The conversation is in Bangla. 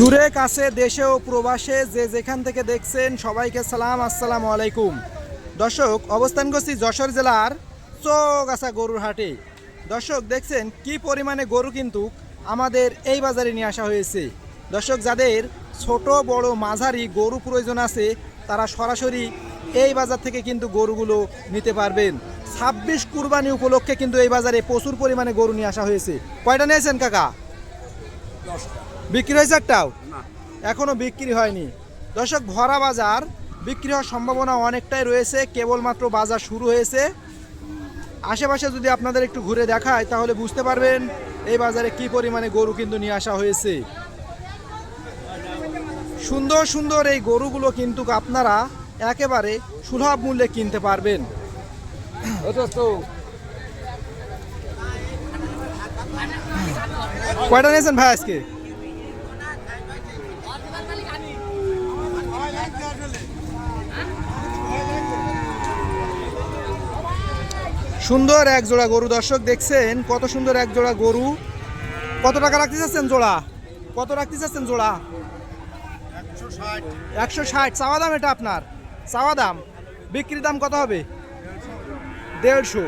দূরে, কাছে, দেশে ও প্রবাসে যে যেখান থেকে দেখছেন সবাইকে সালাম, আসসালামু আলাইকুম। দর্শক, অবস্থান করছি যশোর জেলার চৌগাছা গরুর হাটে। দর্শক, দেখছেন কি পরিমাণে গরু কিন্তু আমাদের এই বাজারে নিয়ে আসা হয়েছে। দর্শক, যাদের ছোট, বড়, মাঝারি গরু প্রয়োজন আছে, তারা সরাসরি এই বাজার থেকে কিন্তু গরুগুলো নিতে পারবেন। ছাব্বিশ কুরবানি উপলক্ষে কিন্তু এই বাজারে প্রচুর পরিমাণে গরু নিয়ে আসা হয়েছে। কয়টা নিয়েছেন কাকা? বিক্রি হয়েছে একটাও এখনও বিক্রি হয়নি। দর্শক, ভরা বাজার, বিক্রি হওয়ার সম্ভাবনা অনেকটাই রয়েছে, কেবলমাত্র বাজার শুরু হয়েছে। আশেপাশে যদি আপনাদের একটু ঘুরে দেখায়, তাহলে বুঝতে পারবেন এই বাজারে কি পরিমাণে গরু কিন্তু নিয়ে আসা হয়েছে। সুন্দর সুন্দর এই গরুগুলো কিন্তু আপনারা একেবারে সুলভ মূল্যে কিনতে পারবেন। কয়টা নিয়েছেন ভাই আজকে? সুন্দর এক জোড়া গরু, দর্শক দেখছেন, কত সুন্দর এক জোড়া গরু। কত টাকা রাখতে চাচ্ছেন জোড়া? কত রাখতে চাচ্ছেন জোড়া? একশো ষাট। চাওয়া দাম এটা আপনার? চাওয়া দাম? বিক্রির দাম কত হবে? দেড়শো।